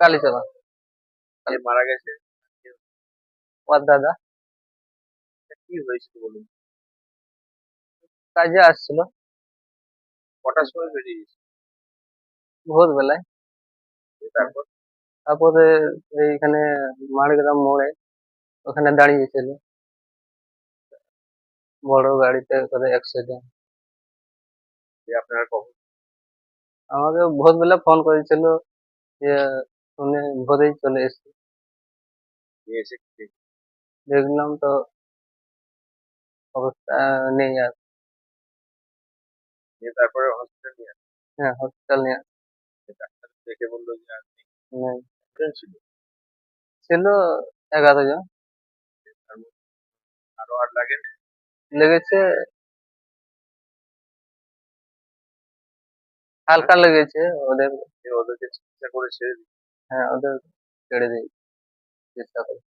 কালীচরণ যে মারা গেছে। ওর দাদা। কি হয়েছিল বলুন? কাজে আসছিল। কটার সময় বেরিয়ে গেছে? ভোর বেলায় তারপর? তারপরে এইখানে মাড়গ্রাম মোড়ে ওখানে দাঁড়িয়েছিল। বড় গাড়িতে করে অ্যাক্সিডেন্ট আপনারা কখন? আমাকে ভোরবেলা ফোন করেছিল যে শুনে ভোরেই চলে এসেছি। এসে দেখি? দেখলাম তো অবস্থা নেই আর। নিয়ে তারপরে হসপিটাল নিয়ে আসে। হ্যাঁ হসপিটাল নিয়ে ডাক্তার দেখে বলল যে নেই। accident ছিল? ছিল এগারো জন। আরও আর লাগেন লেগেছে। হালকা লেগেছে ওদের। ওদেরকে চিকিৎসা করে ছেড়ে দিই হ্যাঁ ওদের ছেড়ে দিই। চেষ্টা করি।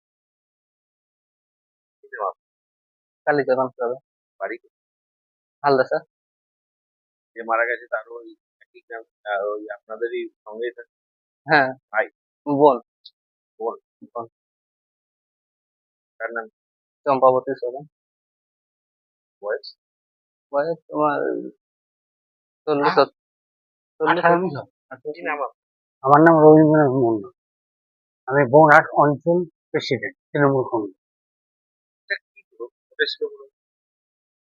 কালীচরণ তবে বাড়ি হালদা স্যার। যে মারা গেছে তারও ওই একই গ্রাম ওই আপনাদেরই সঙ্গেই থাকে? হ্যাঁ। ভাই। বোন বোন। বোন তার নাম? চম্পাবতী সোরেন বয়স? বয়স তোমার চল্লিশ চল্লিশ নাম? আমার নাম রবীন্দ্রনাথ মন্ডল আমি বনহাট অঞ্চল প্রেসিডেন্ট তৃণমূল কংগ্রেস?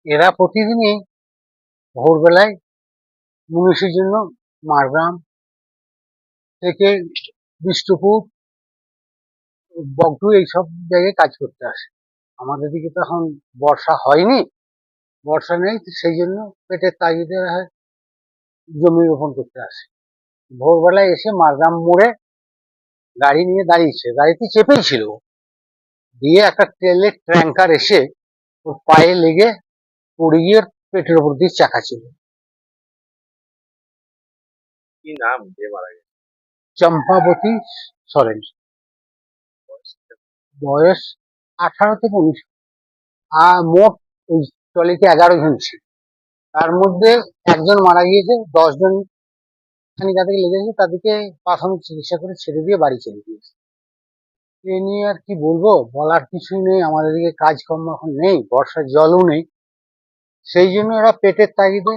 এরা প্রতিদিনই ভোরবেলায় মুনিশের জন্য মারগ্রাম থেকে বিষ্ণুপুর বগটু এইসব জায়গায় কাজ করতে আসে। আমাদের দিকে তো এখন বর্ষা হয়নি। বর্ষা নেই সেই জন্য পেটের তাগিদে জমি রোপণ করতে আসে। ভোরবেলায় এসে মারগ্রাম মোড়ে গাড়ি নিয়ে দাঁড়িয়েছে। গাড়িতে চেপেই ছিল। দিয়ে একটা তেলের ট্যাঙ্কার এসে ওর পায়ে লেগে পড়ে গিয়ে পেটের উপর দিয়ে চাকা ছিল। কি নাম? যে মারা গেছে? চম্পাবতী সরেন। বয়স আঠারো থেকে উনিশ। আর মোট ওই টলিতে এগারো জন ছিল। তার মধ্যে একজন মারা গিয়েছে দশ জন খানি যাদেরকে লেগেছে তাদেরকে প্রাথমিক চিকিৎসা করে ছেড়ে দিয়ে বাড়ি চলে গিয়েছে এ নিয়ে আর কি বলব বলার কিছুই নেই আমাদের দিকে কাজকর্ম এখন নেই বর্ষার জলও নেই সেই জন্য ওরা পেটের তাগিদে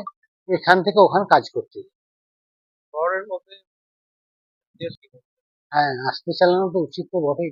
এখান থেকে ওখানে কাজ করতে যায়। শহরের মধ্যে দেশ কি? হ্যাঁ আসতে চালানো তো উচিত তো বটেই